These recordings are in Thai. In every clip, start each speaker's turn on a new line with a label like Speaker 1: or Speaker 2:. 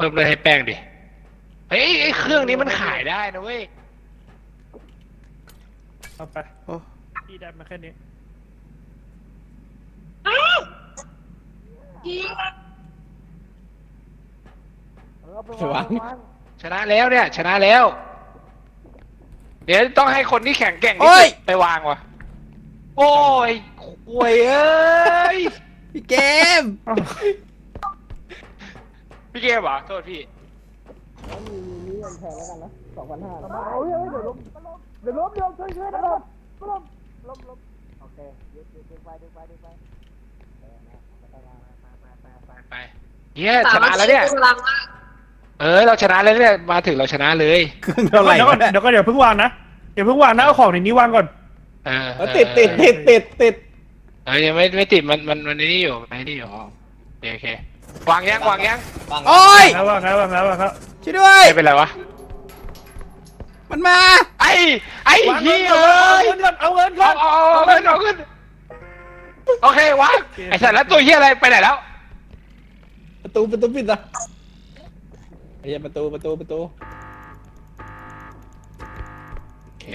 Speaker 1: พิ่มเลยให้แป้งดิ เฮ้ยไอ้เครื่องนี้มันขายได้นะเว้ย
Speaker 2: เอาไป
Speaker 3: โอ้
Speaker 2: พี่ได้มาแค่นี้
Speaker 4: วาง
Speaker 1: ชนะแล้วเนี่ย ชนะแล้ว เดี๋ยวต้องให้คนที่แข่งแกร่งที่
Speaker 3: โอ้
Speaker 1: สุ
Speaker 3: ย
Speaker 1: ดไปวางว่ะโอ้ยควยเอ้ย
Speaker 3: พี่เกม
Speaker 1: พี่เกมเหรอโทษพี่ไปเฮียชนะแล้วเนี่ย
Speaker 5: พลังมาก
Speaker 1: เออเราชนะแล้วเนี่ยมาถึงเราชนะเลย
Speaker 3: เครื่องเท่าไหร่
Speaker 2: เดี๋ยวก่อ
Speaker 3: วะ
Speaker 2: น
Speaker 3: เนี่ย
Speaker 2: เดี๋ยวก็เดี๋ยวเพิ่งวางนะเดี๋ยวเพิ่งวางนะเอาของในนี้วางก่อน
Speaker 1: เออ
Speaker 4: เออติดติดติดติดติด
Speaker 1: เออยังไม่ไม่ติดมันมันมันนี่อยู่มันนี่อยู่โอเคโอเค วางยังวางยัง
Speaker 4: วาง
Speaker 3: โอ้ย
Speaker 2: แล้ววางแล้ววางแล้ววางแล้ว
Speaker 3: ช่วยด้วย
Speaker 1: ไม่เป็นไรวะ
Speaker 3: มันมา
Speaker 1: ไอ้ไอ้
Speaker 2: วาง
Speaker 1: เหี้
Speaker 2: เงิ
Speaker 1: ย
Speaker 2: นก่อน
Speaker 1: เอ้ย
Speaker 2: เอาเงินก่อนเอาเงินก่อน
Speaker 1: เอาเอาเอาเอาขึ้นเอาขึ้นโอเควางไอ้สัตว์แล้วตัวเหี้ยอะไรไปไหนแล้ว
Speaker 4: ประตูประตูปิดอะไอ้เหี้ยประตูประตูประตู
Speaker 1: โอเค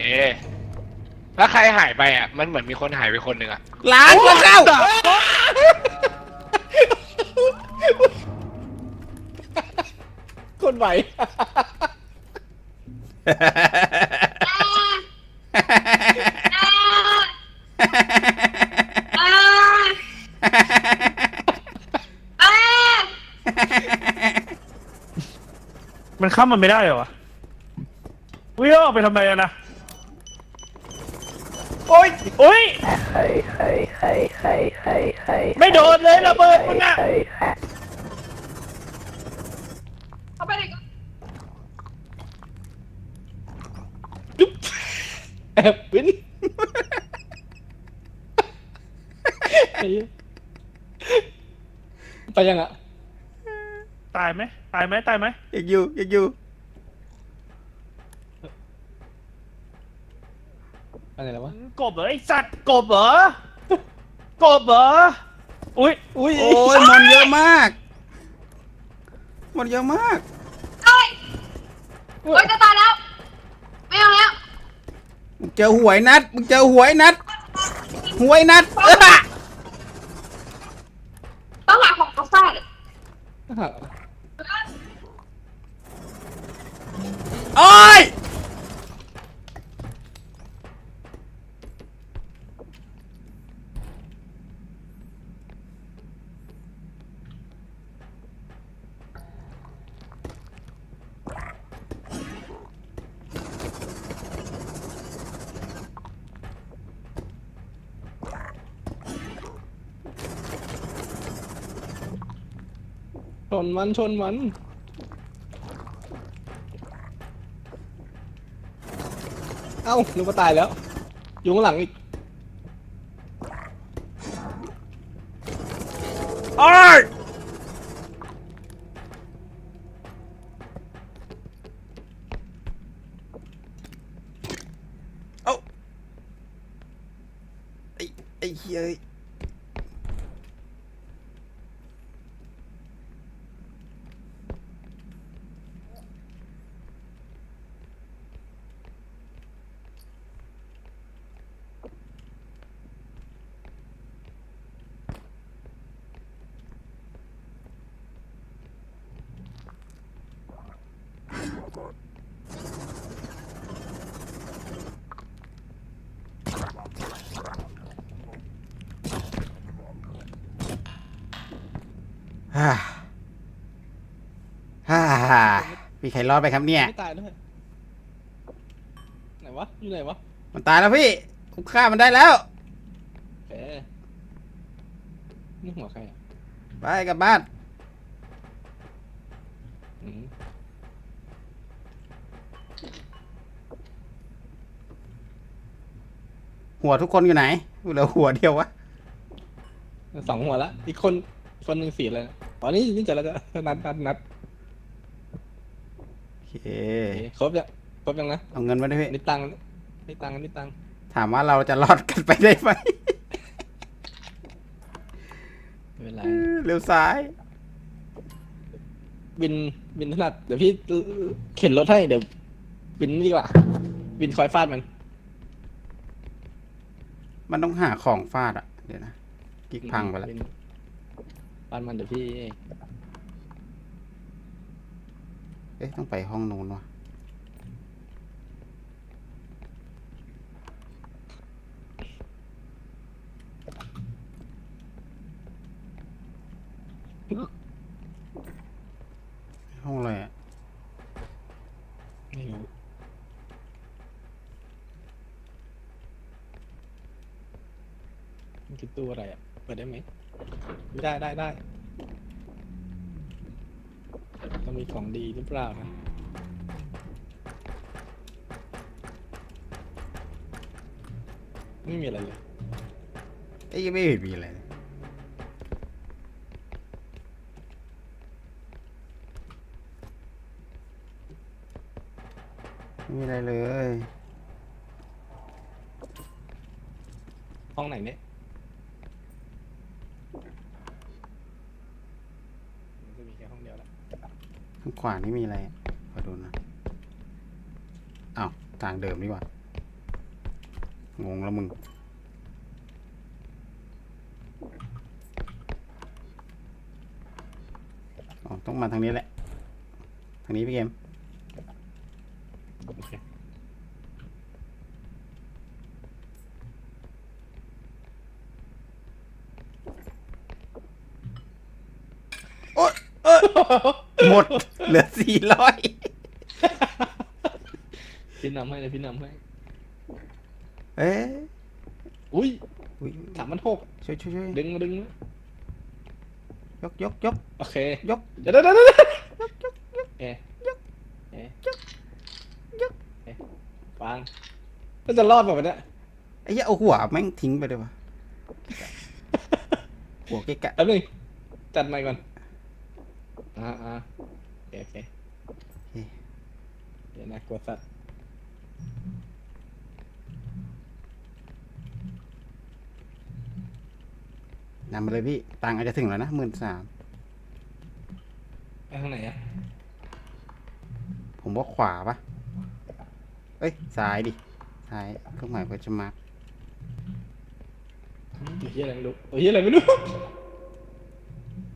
Speaker 1: แล้วใครหายไปอะ มันเหมือนมีคนหายไปคนหนึ่งอะ
Speaker 3: ล้างก็เข้า
Speaker 4: คนไหว
Speaker 5: อ่าอ่า
Speaker 2: มันข้ามมันไม่ได้เหรอวะวิ่งออกไปทำไมอะนะ
Speaker 3: โอ้ย
Speaker 2: โอ้ย ไม่โดนเลยระเบิดมึงอะ
Speaker 5: เอาไปไหนก่อน
Speaker 4: แอบวินไอ้เหี้ยไปยังอะ
Speaker 2: ตายไหมตายไหมตายไหม
Speaker 3: อยากอยู่อยากอยู่
Speaker 4: อะไรแล้ววะ
Speaker 2: กบเหรอไอสัตว์กบเหรอ กบเหรอ อุ้ย
Speaker 4: อุ้ย
Speaker 3: โอ้ยมันเยอะมากมันเยอะมาก
Speaker 5: เอ้ยโอ๊ยจะตายแล้ว ไม่เอาแล้ว
Speaker 3: มึงเจอหวยนัดมึงเจอหวยนัดหวยนัดเออ
Speaker 5: ต้องหาของมาฟาด
Speaker 3: โอ้ย
Speaker 4: นมันชนมันเอ้านึกว่าตายแล้วอยู่ข้างหลังอีก
Speaker 3: โอ้ยเอ้าไอ้ไอ้เหี้ยเอ้ย ฮ่าฮ่ามีใครรอดไปครับเนี่ย
Speaker 4: ไม่ตายด้วยไหนวะ อยู่ไหนวะ
Speaker 3: มันตายแล้วพี่ผมฆ่ามันได้แล้ว
Speaker 4: แหมนี่หัวใครอะ
Speaker 3: ไปกลับบ้าน
Speaker 4: อืม
Speaker 3: หัวทุกคนอยู่ไหนเหลือหัวเดียววะ
Speaker 4: สองหัวละ อีกคน คนหนึ่งสีอะไรนะอ๋อนี่นี่เจะแล้วจะนัดนัดนัด
Speaker 3: โอเค
Speaker 4: โอเคครบยังครบยังนะ
Speaker 3: เอาเงินมาด้วยพี่
Speaker 4: นี่ตังค์นี่ตังค์นี่ตังค์
Speaker 3: ถามว่าเราจะรอดกันไปได้ไหม
Speaker 4: ไม่เป็นไร
Speaker 3: เร็วซ้าย
Speaker 4: บินบินถนัดเดี๋ยวพี่เข็นรถให้เดี๋ยว บินนี่ดีกว่า บินคอยฟาดมัน
Speaker 3: มันต้องหาของฟาดอะเดี๋ยวนะ กิ๊กพังไปแล้ว
Speaker 4: บิน ฟาดมันเดี๋ยวพี่
Speaker 3: เอ๊ะ ต้องไปห้องนู้นวะห้องอะไรอะ
Speaker 4: ไม่รู้มันคือตู้อะไรอะ เปิดได้ไหม ไม่ได้ได้ได้ต้องมีของดีหรือเปล่านะไม่มีอะไรเลย
Speaker 3: เอ้ยยังไม่เห็นมีอะไรเลยไม่มีอะไรเลย
Speaker 4: ห้องไหนเนี่ยมันจะมีแค่ห้องเดียวแหละ
Speaker 3: ข้างข วานี่มีอะไรขอดูนะอ้าวทางเดิมดีกว่า งงแล้วมึง อ๋อ ต้องมาทางนี้แหละ ทางนี้พี่เกม
Speaker 4: โอเค
Speaker 3: โอ๊ยเอ้ยหมดเห ลือสี่ร้อย
Speaker 4: พี่นำให้เลยพี่นำให้
Speaker 3: เอ๊ะ
Speaker 4: อุ้ย
Speaker 3: อุ๊ย
Speaker 4: สามพันหก
Speaker 3: ช่วยช่วยช่วย
Speaker 4: ดึงมาดึงมาย
Speaker 3: กยกยก
Speaker 4: โอเค
Speaker 3: ยก
Speaker 4: เดี๋ยวเดี๋ยวเดี๋ยวเดี๋ยวเอ๊ะเอ๊ะเอ๊ะฟังก็จะรอดแบบเนี้ย
Speaker 3: ไอ้เหี้ยเอาหัวแม่งทิ้งไปเลยวะหัวเกะกะ
Speaker 4: แป๊บนึงจัดใหม่ก่อนอ่าอ่า โอเคโอเคเดี๋ยวนะกดสัตว์
Speaker 3: นำมาเลยพี่ ตังค์อาจจะถึงแล้วนะหมื่นสาม
Speaker 4: ไปทางไหนอะ
Speaker 3: ผมว่าขวาปะเอ้ยซ้ายดิซ้ายเครื่องหมายก็จะมาร์ค
Speaker 4: ตัวเฮียอะไรไม่รู้ตัวเฮียอะไรไม่รู้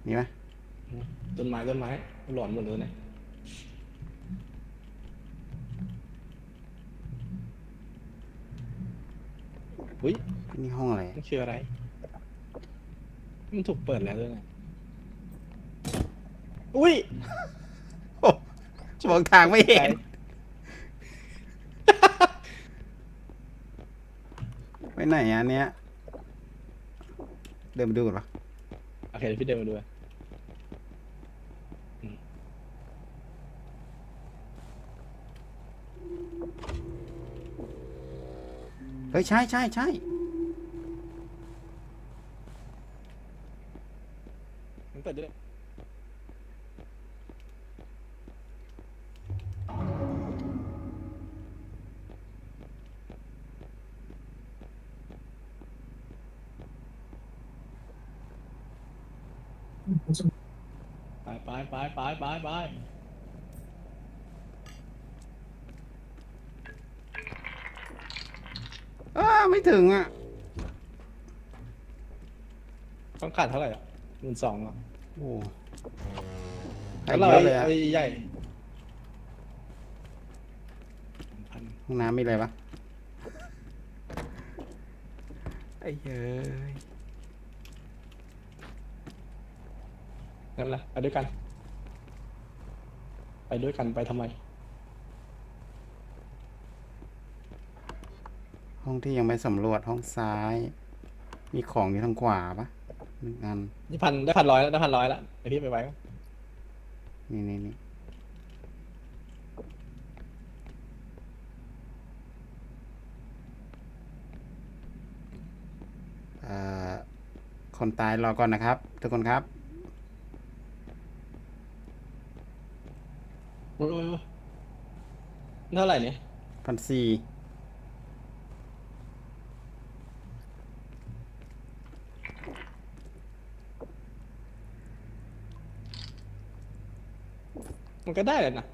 Speaker 3: มีไหม
Speaker 4: ต้นไม้ต้นไม้ หลอนหมดเลยเนี่ยอุ้ย
Speaker 3: นี่ห้องอะไร
Speaker 4: มันคืออะไร มันถูกเปิดแล้วด้วยไงอุ้ย
Speaker 3: โอ้มองทางไม่เห็น ไปไหนอะเนี้ย เดินไปดูก่อนปะ
Speaker 4: โอเคเดี๋ยวพี่เดินมาดูอะ
Speaker 3: เฮ้ยใช่ใช่ใช่
Speaker 4: มันเปิดด้วยไปไปไปไปไปไป
Speaker 3: อ้าไม่ถึงอะ
Speaker 4: ต้องขาดเท่าไหร่อะหมื่นสองอะ
Speaker 3: โอ้ใคร
Speaker 4: แล้ว
Speaker 3: เย
Speaker 4: เรา
Speaker 3: อะเลยอะ
Speaker 4: ไอ้ใหญ่พัน
Speaker 3: ห้องน้ำมีอะไรปะไอ้เฮ้ย
Speaker 4: นั่นแหละไปด้วยกัน ไปด้วยกันไปทำไม
Speaker 3: ห้องที่ยังไม่สำรวจห้องซ้าย มีของอยู่ทางขวาปะหนึ่งอัน
Speaker 4: นี่พันได้พันร้อยแล้วได้พันร้อยแล้วเดี๋ยวพี่ไปไว้
Speaker 3: นี่นี่นี่เอ่อคนตายรอก่อนนะครับ ทุกคนครับ
Speaker 4: โอ้ยโอ้ยโอ้ยเท่าไหร่เนี่ย
Speaker 3: พันสี่
Speaker 4: ก็ได้แหละนะ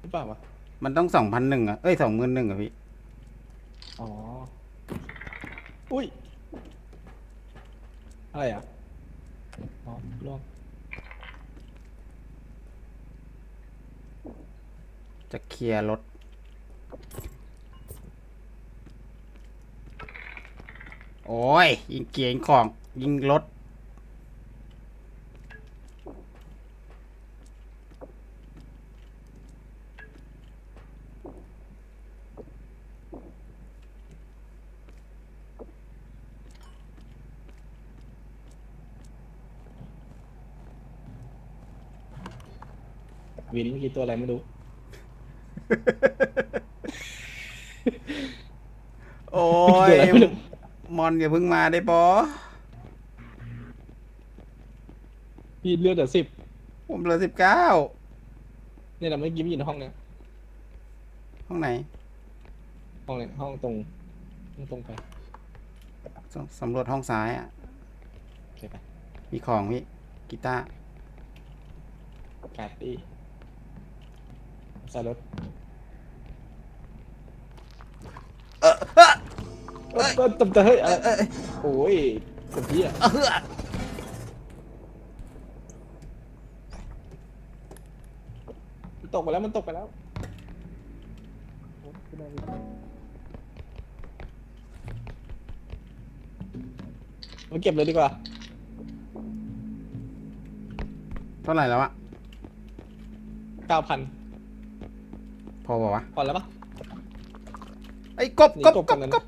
Speaker 4: หรือเปล่าวะ
Speaker 3: มันต้องสองพันหนึ่งอะ เอ้ยสองหมื่นหนึ่งอะพี่
Speaker 4: อ๋อ อุ้ย อะไรอะอ๋อล่วง
Speaker 3: จะเคลียร์รถ โอ้ย ยิงเกียร์ยิงของ ยิงรถ
Speaker 4: ตัวอะไรไม่รู้
Speaker 3: โอ้
Speaker 4: ตัวยอะไรไม่รู้
Speaker 3: มอนอย่าเพิ่งมาได้ปอ
Speaker 4: พี่เลือดแต่สิบ
Speaker 3: ผมเหลือสิบเก้า
Speaker 4: เนี่ยเราไม่อกี้พี่อยู่ในห้องเนี้ย
Speaker 3: ห้องไหน
Speaker 4: ห้องเนี้ยห้องตรงห้องตรงไป
Speaker 3: สสำรวจห้องซ้ายอะ
Speaker 4: โอเคไป
Speaker 3: มีของพี่กีตาร์
Speaker 4: กาดตี้ ใส่รถเออเออตบต่เฮ้ยอะไรโอ้ย ตบพี่อะมันตกไปแล้วมันตกไปแล้วมาเก็บเลยดีกว่า
Speaker 3: เท่าไหร่แล้วอะ
Speaker 4: เก้าพัน
Speaker 3: พอบอกวะ
Speaker 4: พอแล้วปะ
Speaker 3: ไอ้ยกบ
Speaker 4: นี่
Speaker 3: กบ
Speaker 4: กบ
Speaker 3: ก
Speaker 4: กับนนั้น
Speaker 3: กบ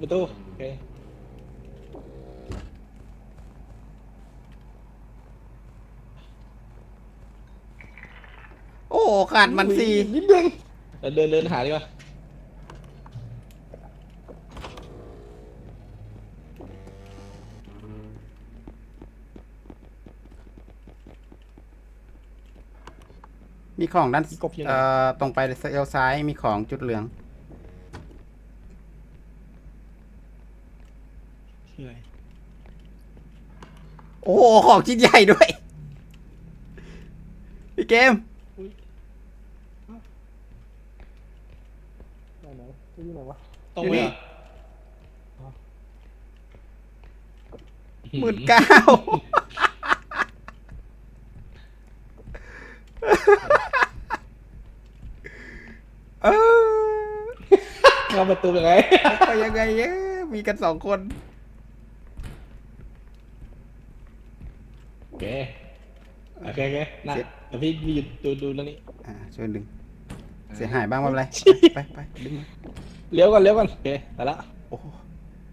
Speaker 4: ประตูโอเค
Speaker 3: โอ้ขาดมันสี่
Speaker 4: นิดนึงเดินเดินเดินหาดีกว่า
Speaker 3: ของด้าน
Speaker 4: กบอยู่ไหน
Speaker 3: เอ่อตรงไปเลี้ยวซ้ายมีของจุดเหลือง
Speaker 4: ชื่ออะไร
Speaker 3: โอ้โหของชิ้นใหญ่ด้วย พี่เกม
Speaker 4: ไหนไหนอยู่ไหนวะตรงไปเหรอ
Speaker 3: หมื่นเก้า เออ
Speaker 4: เข้าประตูยังไง
Speaker 3: ไปยังไงเนี่ยมีกันสองคน
Speaker 4: โอเค โอเคโอเคน่ะเดี๋ยวพี่พี่หยุดดูดูแล้วนี่
Speaker 3: อ่าช่วยดึง เสียหายบ้างไม่เป็นไร ไปไปไปดึงมา
Speaker 4: เลี้ยวก่อนเลี้ยวก่อน โอเคแต่ละ
Speaker 3: โอ้โห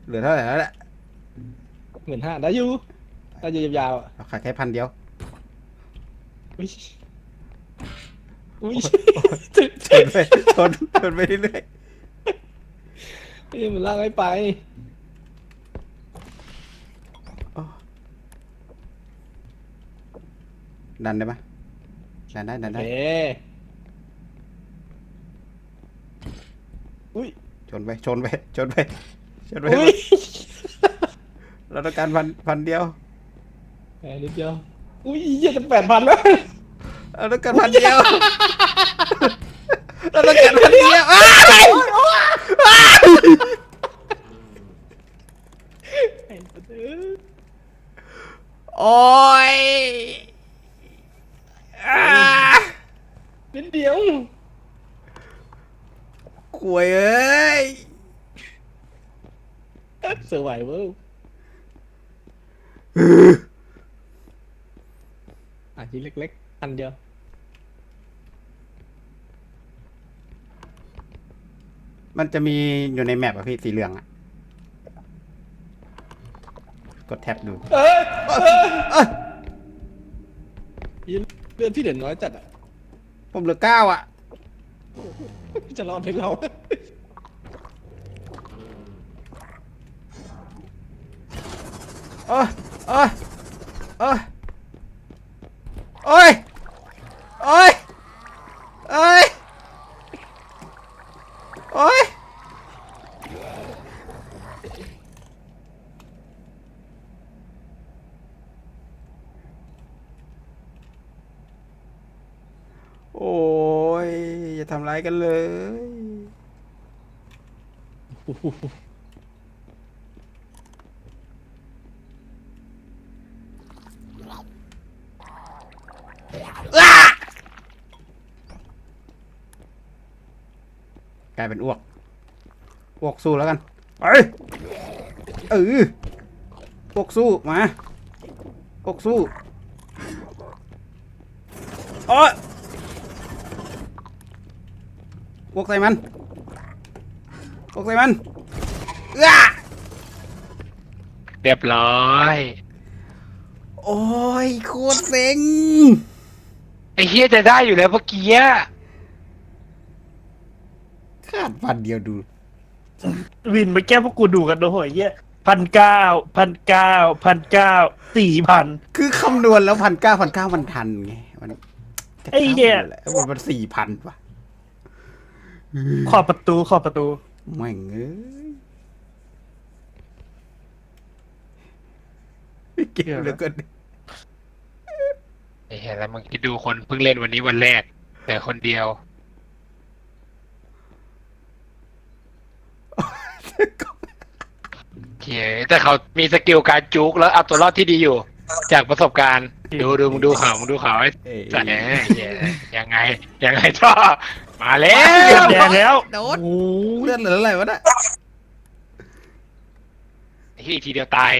Speaker 3: เหลือเท่าไหร่แล้วแหละ
Speaker 4: หมื่นห้าได้อยู่ได้อยู่ยาวๆอะ
Speaker 3: เราขายแค่พันเดียว
Speaker 4: อุ้ยอุ้ย
Speaker 3: ชนไปชนชนไปเรื่อย
Speaker 4: นี่มันลากไม่ไป
Speaker 3: ๆดันได้ปะดันได้ดัน
Speaker 4: โอ
Speaker 3: ได้
Speaker 4: เคอุ้ย
Speaker 3: ชนไปชนไปชนไปชนไป
Speaker 4: อุ้ย
Speaker 3: เราต้องการพันพันเดียว
Speaker 4: แหมนิดเดียวอุ้ยยี่จะแปดพันแล้ว
Speaker 3: เราต้องการพันเดียวเราต้องการพันเดียวอ้าย
Speaker 4: ไอ้สัตว์เอ้ย
Speaker 3: โอ้ยอ่า
Speaker 4: นิดเดียว
Speaker 3: ขวยเอ้ย
Speaker 4: เซอร์ไวเวอร์อะชิ้นเล็กๆอันเดียว
Speaker 3: มันจะมีอยู่ในแมปอะพี่สีเหลืองอะกดแท็บดู
Speaker 4: เอ้ยเอ้ย
Speaker 3: เอ้ย
Speaker 4: เลือดพี่เด่นน้อยจัดอะ
Speaker 3: ผมเหลือเก้าอะ
Speaker 4: พี่จะรอดให้เรา
Speaker 3: โอ้ยโอ้ยโอ้ยโอ้ยโอ้ยโอ้ยโอ้ย โอ้ยอย่าทำร้ายกันเลยอ้ากลายเป็นอ้วก อ้วกสู้แล้วกันไปเอออ้วกสู้ มาอ้วกสู้โอ้ยอ้ วกใส่มันอ้วกใส่มันอ้า
Speaker 1: เรียบร้อย
Speaker 3: โอ้ยโคตรเซ็ง
Speaker 1: ไอ้เฮียจะได้อยู่แล้วเมื่อกี้อะ
Speaker 3: ขาดพันเดียวดู
Speaker 2: วินไปแก้พวกกูดูกันโอ้โหเหี้ยพันเก้าพันเก้าพันเก้าสี่พัน
Speaker 3: คือคำนวณแล้วพันเก้าพันเก้ามันทันไงมันจะ
Speaker 2: ไอ้เหี้ย
Speaker 3: ข้าแหละมันมันสี่พันป่ะ
Speaker 2: ขอบประตูขอบประตู
Speaker 3: แม่งเอ้ยเก่งเหลือเกิน
Speaker 1: ไอ้เฮียแล้วมึงคิดดูคนเพิ่งเล่นวันนี้วันแรก แต่คนเดียวเฮียแต่เขามีสกิลการจุกแล้วเอาตัวรอดที่ดีอยู่ จากประสบการณ์ ดูดูมึงดูเขามึงดูเขาไอ้
Speaker 3: เอ้ย
Speaker 1: สัตว์เนี่ยเหี้ยยังไง ยังไงท่อ มาแล้
Speaker 2: เลือ
Speaker 1: ว
Speaker 2: ดแดงแล้ว
Speaker 3: โดน
Speaker 2: โอ้ย
Speaker 3: เลือดเหลืออะไรวะเนี่ย
Speaker 1: ที่ทีเดียวตาย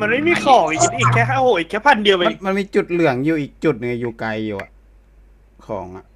Speaker 2: มันไม่มีของอีกอีกแค่ห้าโหอีกแค่พันเดียวเอ
Speaker 3: มัน
Speaker 2: ง
Speaker 3: มันมีจุดเหลืองอยู่อีกจุดหนึงอยู่ไกลอยู่อะของอะ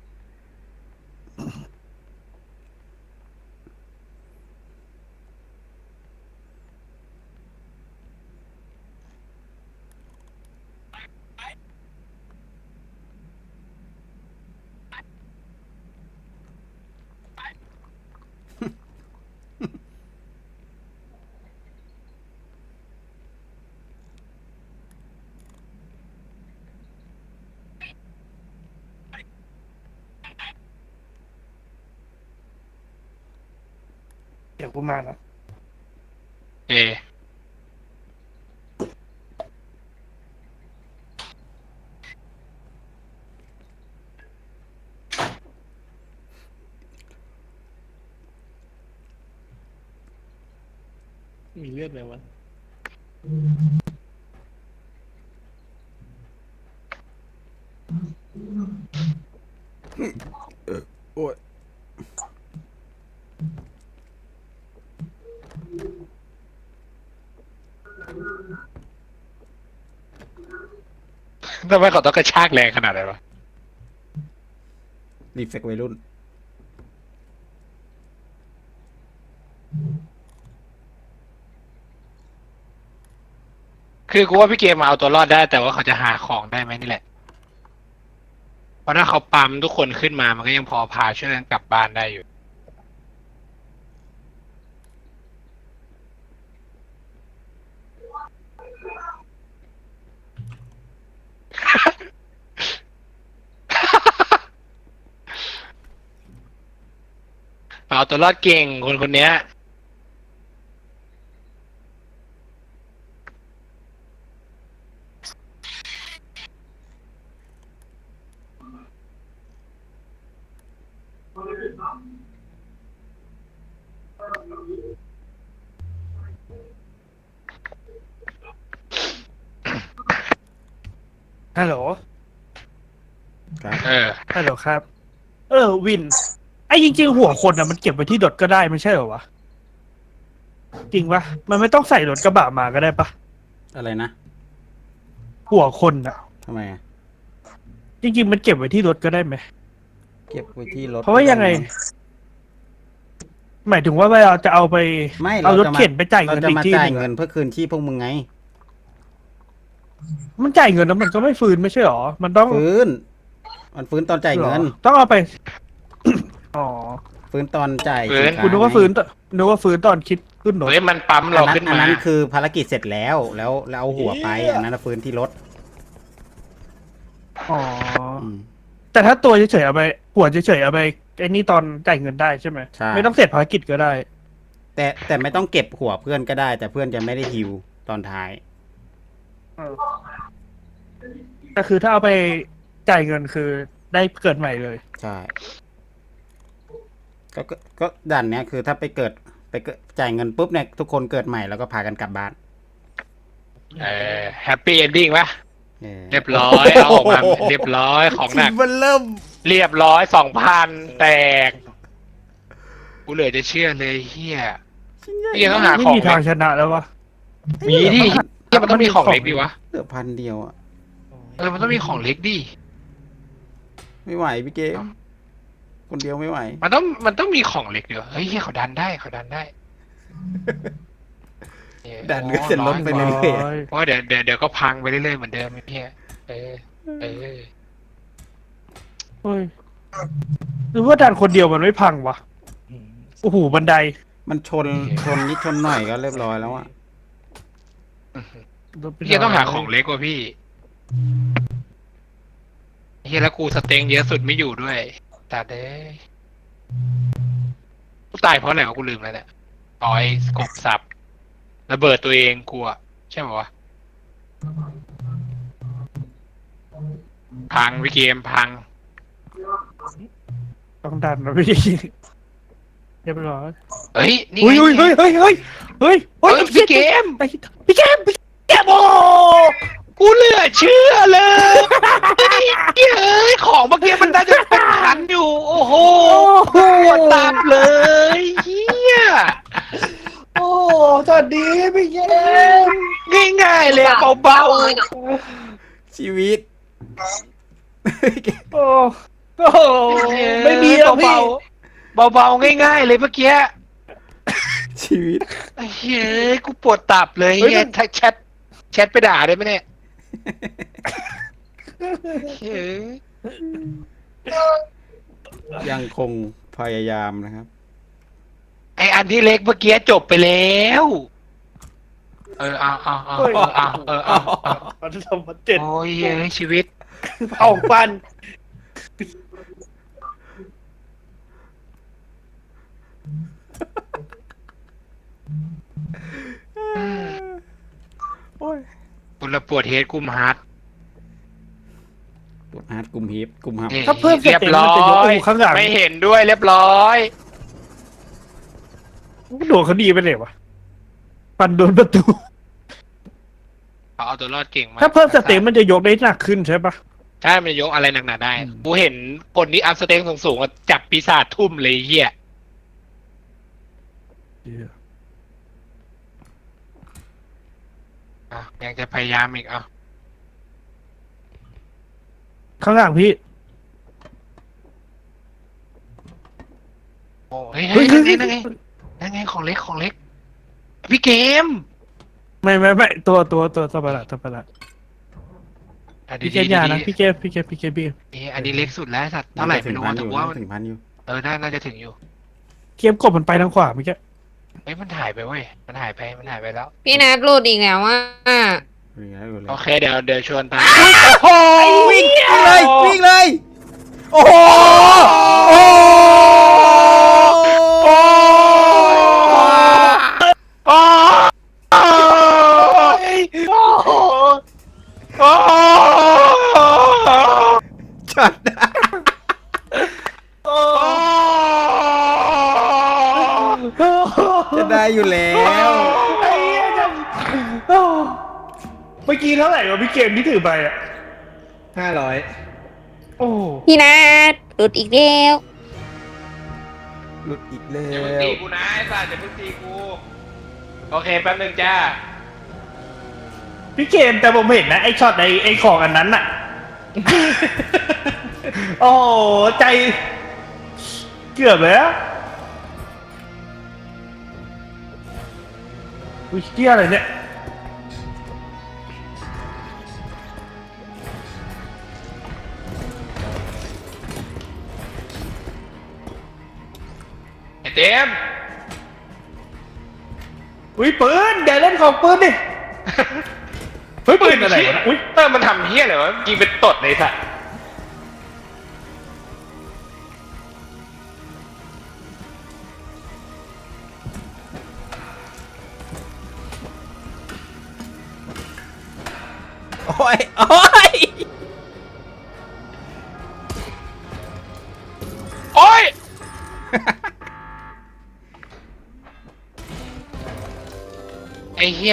Speaker 2: เดี๋ยวกูมาแล้ว
Speaker 1: เอ
Speaker 4: มีเลือดไหมวะ
Speaker 1: ทำไมเขาต้องกระชากแรงขนาดนั้นวะ
Speaker 3: รีเฟกวัยรุ่น
Speaker 1: คือกูว่าพี่เกมมาเอาตัวรอดได้ แต่ว่าเขาจะหาของได้ไหมนี่แหละ เพราะถ้าเขาปั๊มทุกคนขึ้นมามันก็ยังพอพาช่วยกันกลับบ้านได้อยู่ เอาตัวรอดเก่งคนคนเนี้ย
Speaker 2: ฮัลโหล
Speaker 3: ครับ
Speaker 1: เออ
Speaker 2: ฮัลโหลครับ เออ วินไอ้จริง ๆ หัวคนอะมันเก็บไว้ที่ดดก็ได้ไม่ใช่เหรอวะจริงปะมันไม่ต้องใส่รถกระบะมาก็ได้ปะ
Speaker 3: อะไรนะ
Speaker 2: หัวคนอะ
Speaker 3: ทำไมอะ
Speaker 2: จริง ๆ มันเก็บไว้ที่รถก็ได้ไหม
Speaker 3: เก็บไว้ที่รถ
Speaker 2: เพราะว่ายังไง หมายถึงว่าเวลาจะเอาไป
Speaker 3: ไม่
Speaker 2: เอารถ
Speaker 3: จะม
Speaker 2: เข็นไปจ่าย
Speaker 3: เรา
Speaker 2: เงิน
Speaker 3: จะ
Speaker 2: อีก
Speaker 3: มา
Speaker 2: ที่ห
Speaker 3: จ่าย
Speaker 2: นึ่ง
Speaker 3: เงิ
Speaker 2: อะ
Speaker 3: นเพื่อคืนชีพพวกมึงไง
Speaker 2: มันจ่ายเงินแล้วมันก็ไม่ฟื้นไม่ใช่หรอ มันต้อง
Speaker 3: ฟื้น มันฟื้นตอนจ่ายเงิน
Speaker 2: หรอต้องเอาไป อ๋อ
Speaker 3: ฟื้นตอนจ่าย
Speaker 1: ฟื้น
Speaker 3: สิค้
Speaker 2: คุณนึกว่าฟื้นตอนนึกว่าฟื้นตอนคิดขึ้นรถ
Speaker 1: เฮ้ยมันปั๊ม
Speaker 3: อั
Speaker 1: เรา
Speaker 3: นนั้น
Speaker 1: ขึ้น
Speaker 3: อัน
Speaker 1: มา
Speaker 3: นั้นคือภารกิจเสร็จแล้วแล้วแล้วเอาหัวไปอันนั้นนะฟื้นที่รถ
Speaker 2: อ๋อ
Speaker 3: อืม
Speaker 2: แต่ถ้าตัวเฉยๆเอาไปหัวเฉยๆเอาไปไอ้นี่ตอนจ่ายเงินได้ใช่ไหม
Speaker 3: ใช่
Speaker 2: ไม่ต้องเสร็จภารกิจก็ได้
Speaker 3: แต่แต่ไม่ต้องเก็บหัวเพื่อนก็ได้ แต่เพื่อนจะไม่ได้ฮิวตอนท้าย
Speaker 2: เออแต่คือถ้าเอาไปจ่ายเงินคือได้เกิดใหม่เลย
Speaker 3: ใช่ ก็ก็ก็ด่านเนี้ยคือถ้าไปเกิดไปเกิดจ่ายเงินปุ๊บเนี่ยทุกคนเกิดใหม่แล้วก็พากันกลับบ้าน
Speaker 1: เออแฮปปี้เอนดิ้งปะ
Speaker 3: เออ
Speaker 1: เรียบร้อยเอาออกมาเรียบร้อยของหนัก
Speaker 3: มันเริ่ม
Speaker 1: เรียบร้อยสองพันแตก กูเหลือจะเชื่อเลยเฮียเฮียต้องหา
Speaker 2: ไม่
Speaker 1: ของ
Speaker 2: มีทาง
Speaker 1: เล็ก
Speaker 2: ชนะแล้ววะ
Speaker 1: มีดิเฮียมันต้องมีของเล็กดิวะ
Speaker 3: เหลือพันเดียวอะ
Speaker 1: เออ มันต้องมีของเล็กดิ
Speaker 3: ไม่ไหวพี่เกม คนเดียวไม่ไหว
Speaker 1: มันต้องมันต้องมีของเล็กดิวะเฮ้ยเฮียเขาดันได้เขาดันได้เออ
Speaker 3: ดันก็เสร็จรถไปเรื่อยๆ
Speaker 2: ร้อย
Speaker 1: เพราะว่าเดี๋ยวเดี๋ยวเดี๋ยวก็พังไปเรื่อยๆเหมือนเดิมไอ้เฮียเออเออ
Speaker 2: เฮ้ยหรือว่าดันคนเดียวมันไม่พังวะโอ้โหบันได
Speaker 3: มันชนชนนิดชนหน่อยก็เรียบร้อยแล้วอะ
Speaker 1: เฮียต้องหาของเล็กกว่าพี่เฮียแล้วกูสเต็งเยอะสุดไม่อยู่ด้วย ตาเด้ยกูตายเพราะอะไรวะกูลืมแล้วเนี่ยอ๋อไอ้กบสับระเบิดตัวเองกูอะใช่ไหมวะพังวิเกมพัง
Speaker 2: ต้องดันนะพี่เรียบร้อย
Speaker 1: เฮ้ย นี่
Speaker 2: เฮ้ย
Speaker 1: ไง
Speaker 2: เฮ้ยเฮ้ยเฮ้ยเฮ้ยเฮ้ย
Speaker 1: เฮ้ยพี่เกม
Speaker 2: ไอ้พี่เกมพี่เกมโอ้
Speaker 1: กูเหลือเชื่อเลยเฮ้ยเฮ้ยของเมื่อกี้มันน่าจะเป็นพันอยู่ โอ้โหปวดตามเลยเฮีย
Speaker 2: โอ้สวัสดีพี่เกม
Speaker 1: ง่ายๆเลยอะเบา
Speaker 3: ชีวิต
Speaker 2: โอ้โอ้
Speaker 1: ๆ
Speaker 2: ไม่มีแล้วพี่
Speaker 1: เบาๆเบาๆง่ายๆเลยเมื่อกี้
Speaker 3: ชีวิต
Speaker 1: ไอ้เฮ้ยกูปวดตับเลย
Speaker 2: เฮ้ย
Speaker 1: เฮีย
Speaker 2: มัน
Speaker 1: แชทแชทไปด่าได้ไหมเนี่ยเฮ้ ย
Speaker 3: ยังคงพยายามนะครับ
Speaker 1: ไออันที่เล็กเมื่อกี้จบไปแล้ว เออเอาเอาเอาเอาเอาเออเอาเอา
Speaker 2: มันทำมาเจ็ด
Speaker 1: โอ้ยเฮ้ยชีวิต
Speaker 2: ออกปัน
Speaker 3: โอ้ย
Speaker 1: คุณละปวดเฮดกุมฮาร์ด
Speaker 3: ปวดฮาร์ดกลุ่มฮิปกลุ่มฮับ
Speaker 2: ถ้าเพิ่มส
Speaker 1: เรียบ
Speaker 2: เต็ป
Speaker 1: ร้
Speaker 2: มัน
Speaker 1: อ
Speaker 2: จะยก
Speaker 1: ย
Speaker 2: โอ้ข้างหลัง
Speaker 1: ไม่เห็นด้วยเรียบร้อย
Speaker 2: โดดเขาดีไปเลยวะปันโดนประตู
Speaker 1: เขาเอาตัวรอดเก่งมาก
Speaker 2: ถ้าเพิ่มสเต็ปมันจะยกได้หนักขึ้นใช่ปะ
Speaker 1: ใช่มันจะยกอะไรหนักๆได้ กูเห็นคนที่อัพสเต็งสูงๆอะจับปีศาจทุ่มเลยเฮีย อะยังจะพยายามอีกอะ
Speaker 2: ข้างหลังพี่
Speaker 1: โอ้เฮ้ยเฮ้ยนั่นไงนั่นไงนั่นไงของเล็กของเล็ก พี่เกม
Speaker 2: ไม่ไม่ไม่ตัวตัวตัวตัวประหลาดตัวประหลาด
Speaker 1: อะ
Speaker 2: พี่เก
Speaker 1: ดี
Speaker 2: ม
Speaker 1: ๆ
Speaker 2: ยานะ
Speaker 1: ดีๆ
Speaker 2: พี่เกมพี่เกมพี่เกมพี่เกม
Speaker 1: เอ๊ะอันนี้เล็กสุดแล้วสัตว์เท่าไหร่ไม่รู้
Speaker 3: พั
Speaker 1: อะ
Speaker 3: นอ
Speaker 1: แต่
Speaker 3: ยู่
Speaker 1: ว่า
Speaker 3: ถึงพันอยู่
Speaker 1: เออน่าน่าจะถึงอยู่
Speaker 2: เกมกบมันไปทางขวาเมื่อกี้
Speaker 1: เอ้ยมันหายไปเว้ย มันหายไป มันหายไปแล้ว
Speaker 5: พี่นัทหลุดอีกแล้วว่า
Speaker 3: เรียแล้วอยู่เลย
Speaker 1: โอเคเดี๋ยวเดี๋ยวชวนตาม
Speaker 3: โอ้วิ่งเลยวิ่งเลย โอ้โหโอ้
Speaker 1: โอ้โอ้โอ้
Speaker 3: จัด จะได้อยู่แล้ว
Speaker 2: ไอ้เหี้ยจะโอ้เมื่อกี้ เท่าไหร่วะพี่เกมที่ถือไปอะ
Speaker 4: ห้าร้อย
Speaker 2: โอ้
Speaker 5: พี่นัทหลุดอีกแล้ว
Speaker 3: หลุดอีกแล้
Speaker 1: อย่าเพิ่ง
Speaker 3: ว
Speaker 1: ตีกูนะไอ้สัตว์อย่าเพิ่งตีกู โอเคแป๊บนึงจ้า
Speaker 2: พี่เกมแต่ผมเห็นนะไอ้ช็อตไอ้ไอ้ของอันนั้นอะ โอ้ใจ เกือบเลยอะอุ้ยเที่ยอะไรเนี่ย
Speaker 1: อุ้
Speaker 2: ยปืนอย่าเล่นของปืนดิเฮ้ยปืนอะไรวะนะอุ้ย
Speaker 1: เออมันทำเฮี้ยอะไรวะยิงเป็นตดเลยสัตว์